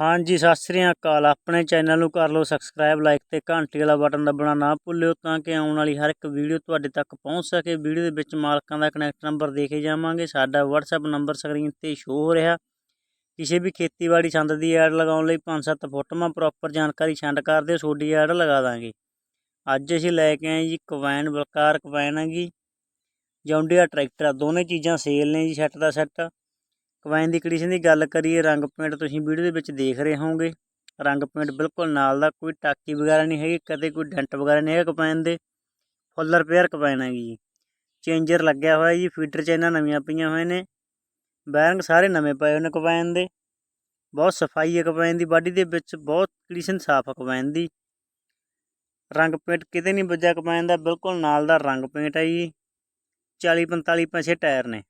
ਹਾਂਜੀ, ਸਤਿ ਸ੍ਰੀ ਅਕਾਲ। ਆਪਣੇ ਚੈਨਲ ਨੂੰ ਕਰ ਲਓ ਸਬਸਕ੍ਰਾਈਬ ਲਾਈਕ ਤੇ ਘੰਟੀ ਵਾਲਾ ਬਟਨ ਦਬਾਉਣਾ ਨਾ ਭੁੱਲਿਓ ਤਾਂ ਕਿ ਆਉਣ ਵਾਲੀ ਹਰ ਇੱਕ ਵੀਡੀਓ ਤੁਹਾਡੇ ਤੱਕ ਪਹੁੰਚ ਸਕੇ। ਵੀਡੀਓ ਦੇ ਵਿੱਚ ਮਾਲਕਾਂ ਦਾ ਕਨੈਕਟ ਨੰਬਰ ਦੇਖੇ ਜਾਵਾਂਗੇ। ਸਾਡਾ WhatsApp ਨੰਬਰ ਸਕਰੀਨ ਤੇ ਸ਼ੋ ਹੋ ਰਿਹਾ। ਕਿਸੇ ਵੀ ਖੇਤੀਬਾੜੀ ਸੰਦ ਦੀ ਐਡ ਲਗਾਉਣ ਲਈ 5-7 ਫੋਟੋਆਂ ਪ੍ਰੋਪਰ ਜਾਣਕਾਰੀ ਛੰਡ ਕਰ ਦਿਓ, ਤੁਹਾਡੀ ਐਡ ਲਗਾ ਦਾਂਗੇ। ਅੱਜ ਅਸੀਂ ਲੈ ਕੇ ਆਏ ਜੀ ਕਵੈਨ, ਬਲਕਾਰ ਕਵੈਨ ਹੈਗੀ ਜੌਂਡੀਆ ਟਰੈਕਟਰ ਦੋਨੇ ਚੀਜ਼ਾਂ ਸੇਲ ਨੇ ਜੀ ਸੈੱਟ ਦਾ ਸੈੱਟ ਕਵੈਨ ਦੀ ਕੰਡੀਸ਼ਨ ਦੀ ਗੱਲ ਕਰੀਏ, ਰੰਗ ਪੇਂਟ ਤੁਸੀਂ ਵੀਡੀਓ ਦੇ ਵਿੱਚ ਦੇਖ ਰਹੇ ਹੋਵੋਗੇ। ਰੰਗ ਪੇਂਟ ਬਿਲਕੁਲ ਨਾਲ ਦਾ, ਕੋਈ ਟਾਕੀ ਵਗੈਰਾ ਨਹੀਂ ਹੈਗੀ, ਕਦੇ ਕੋਈ ਡੈਂਟ ਵਗੈਰਾ ਨਹੀਂ ਹੈਗਾ ਕਪੈਨ ਦੇ। ਫੁੱਲ ਰਿਪੇਅਰ ਕਪੈਨ ਹੈਗੀ ਜੀ। ਚੇਂਜਰ ਲੱਗਿਆ ਹੋਇਆ ਜੀ, ਫੀਡਰ ਚੈਨਾਂ ਨਵੀਆਂ ਪਈਆਂ ਹੋਏ ਨੇ। ਬੈਰਿੰਗ ਸਾਰੇ ਨਵੇਂ ਪਏ ਹੋਏ ਨੇ ਕਪੈਨ ਦੇ। ਬਹੁਤ ਸਫ਼ਾਈ ਹੈ ਕਪੈਨ ਦੀ, ਬਾਡੀ ਦੇ ਵਿੱਚ ਬਹੁਤ ਕੰਡੀਸ਼ਨ ਸਾਫ਼ ਹੈ ਕਪੈਨ ਦੀ। ਰੰਗ ਪੇਂਟ ਕਿਤੇ ਨਹੀਂ ਵੱਜਿਆ ਕਪੈਨ ਦਾ, ਬਿਲਕੁਲ ਨਾਲ ਦਾ ਰੰਗ ਪੇਂਟ ਹੈ ਜੀ। 40 45 ਪੈਸੇ ਟਾਇਰ ਨੇ।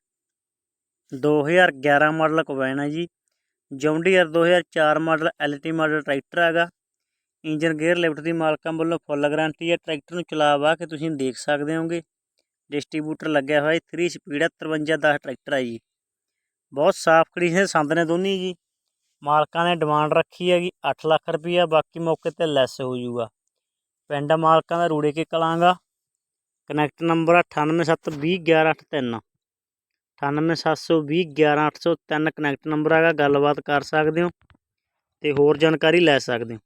2011 ਮਾਡਲ ਕਵੈਨ ਹੈ ਜੀ। John Deere 2004 model LT model tractor ਹੈਗਾ। ਇੰਜਨ ਗੇਅਰ ਲਿਫਟ ਦੀ ਮਾਲਕਾਂ ਵੱਲੋਂ ਫੁੱਲ ਗਾਰੰਟੀ ਹੈ। ਟਰੈਕਟਰ ਨੂੰ ਚਲਾਵਾ ਕੇ ਤੁਸੀਂ ਦੇਖ ਸਕਦੇ ਹੋਗੇ। ਡਿਸਟ੍ਰੀਬਿਊਟਰ ਲੱਗਿਆ ਹੋਇਆ 3 ਸਪੀਡ 5310 ਟਰੈਕਟਰ ਹੈ ਜੀ। ਬਹੁਤ ਸਾਫ਼ ਕੰਡੀਸ਼ਨ ਸੰਦ ਨੇ ਦੋਨੀ ਜੀ। ਮਾਲਕਾਂ ਨੇ ਡਿਮਾਂਡ ਰੱਖੀ ਹੈਗੀ 8 ਲੱਖ ਰੁਪਈਆ, ਬਾਕੀ ਮੌਕੇ ਤੇ ਲੈਸ ਹੋ ਜਾਊਗਾ। ਪਿੰਡ ਮਾਲਕਾਂ ਦਾ ਰੂੜੇ ਕੇ ਕਲਾਂਗਾ। ਕਨੈਕਟ ਨੰਬਰ 9872011883 9872011803 ਕਨੈਕਟ ਨੰਬਰ ਹੈਗਾ ਗੱਲਬਾਤ ਕਰ ਸਕਦੇ ਹੋ ਤੇ ਹੋਰ ਜਾਣਕਾਰੀ ਲੈ ਸਕਦੇ ਹੋ।